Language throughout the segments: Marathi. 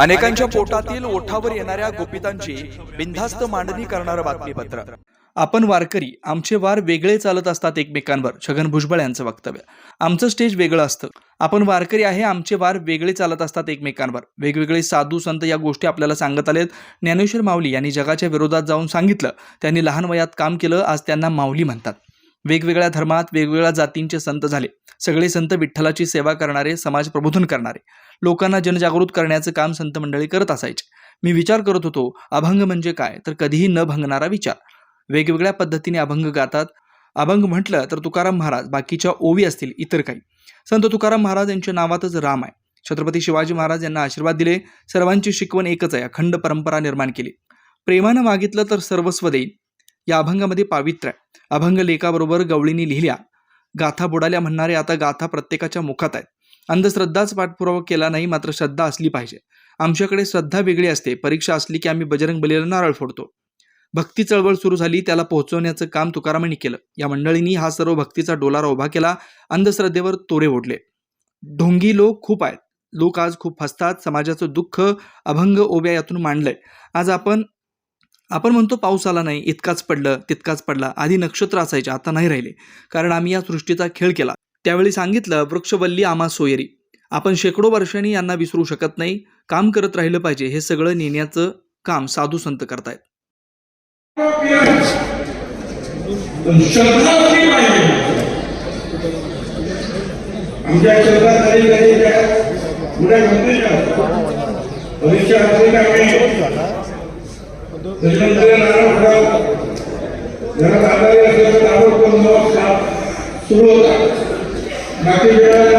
अनेकांच्या पोटातील ओठावर येणाऱ्या गोपितांची बिनधास्त मांडणी करणारं बातमीपत्र. आपण वारकरी आमचे वार वेगळे चालत असतात एकमेकांवर छगन भुजबळ यांचं वक्तव्य. आमचं स्टेज वेगळं असतं. आपण वारकरी आहे आमचे वार वेगळे चालत असतात एकमेकांवर. वेगवेगळे साधू संत या गोष्टी आपल्याला सांगत आलेत. ज्ञानेश्वर माऊली यांनी जगाच्या विरोधात जाऊन सांगितलं. त्यांनी लहान वयात काम केलं आज त्यांना माऊली म्हणतात. वेगवेगळ्या धर्मात वेगवेगळ्या जातींचे संत झाले. सगळे संत विठ्ठलाची सेवा करणारे समाज प्रबोधन करणारे. लोकांना जनजागृत करण्याचं काम संत मंडळी करत असायचे. मी विचार करत होतो अभंग म्हणजे काय? तर कधीही न भंगणारा विचार. वेगवेगळ्या पद्धतीने अभंग गातात. अभंग म्हटलं तर तुकाराम महाराज बाकीच्या ओवी असतील इतर काही. संत तुकाराम महाराज यांच्या नावातच राम आहे. छत्रपती शिवाजी महाराज यांना आशीर्वाद दिले. सर्वांची शिकवण एकच आहे अखंड परंपरा निर्माण केली. प्रेमानं मागितलं तर सर्वस्व देईन. या अभंगामध्ये पावित्र्य आहे. अभंग लेखाबरोबर गवळीनी लिहिल्या. गाथा बुडाल्या म्हणणारे आता गाथा प्रत्येकाच्या मुखात आहेत. अंधश्रद्धाच पाठपुरावा केला नाही मात्र श्रद्धा असली पाहिजे. आमच्याकडे श्रद्धा वेगळी असते. परीक्षा असली की आम्ही बजरंग बलीला नारळ फोडतो. भक्ती चळवळ सुरू झाली त्याला पोहोचवण्याचं काम तुकारामांनी केलं. या मंडळींनी हा सर्व भक्तीचा डोलारा उभा केला अंधश्रद्धेवर तोरे ओढले. ढोंगी लोक खूप आहेत. लोक आज खूप हसतात समाजाचं दुःख अभंग ओब्या यातून मांडलंय. आज आपण आपण म्हणतो पाऊस आला नाही इतकाच पडलं तितकाच पडला आधी नक्षत्र असायचे आता नाही राहिले. कारण आम्ही या सृष्टीचा खेळ केला. त्यावेळी सांगितलं वृक्षवल्ली आम्हा सोयरी. आपण शेकडो वर्षांनी यांना विसरू शकत नाही काम करत राहिलं पाहिजे हे सगळं नेण्याचं काम साधू संत करतायत. आमच्या श्रद्धा नारळ घरात आजारी असेल तर नारळ सुरू होता बाकी वेळेला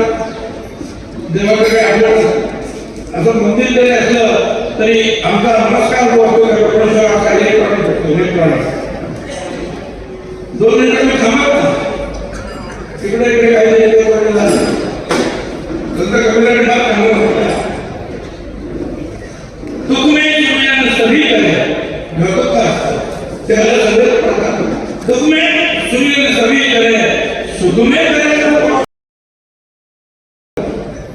देवाकडे आढळलं असं मंदिर जरी असलं तरी आमचा नमस्कार जो असतो त्या परमेश्वराला काही करू शकतो हे कळलं. दोन मिनिटं मी थांबत इकडे इकडे काही नाही वगैरे झालं. संत कबीराने फार चांगलं म्हटलं. तुकमे सुमिरन सभी करे घडत का त्याला सगळे पडतात सूर्य सुमिरन सभी करे सुखमे करे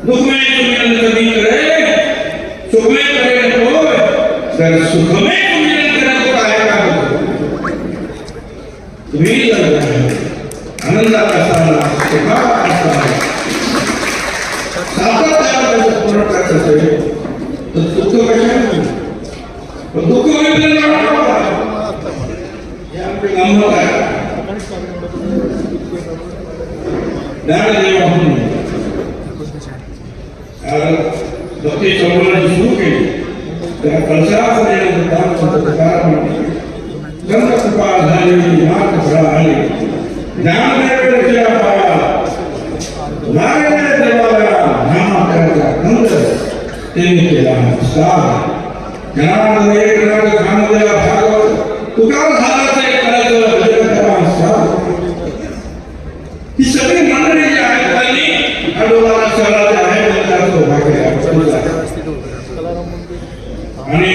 दुखमे सुमिरन सभी करे सुखमे करे तो तर सुखमे सुमिरन करे तो काय का तुम्ही जर आनंदात असाल सुखात असाल सातत्यानं पूर्ण करत असेल तर दुःख कशाने पण दुःख म्हणजे हे आमचे गंमत आहे ज्ञानदेव म्हणून कारण भक्ती चळवळ सुरू केली त्या कळसामध्ये दान तुकाराम म्हणते संत कृपा झाली मात फळा आली ज्ञानदेव रचला पाया लागले देवाला नाम करायचा नंद त्यांनी केला नमस्कार ज्ञान एक नाग ज्ञानदेवा भागवत तुकार झालाच एक करायचं भजन करा नमस्कार ही सगळी मंडळी जी आहेत त्यांनी आडोला शहरात आहे त्यांचा सौभाग्य आहे. आणि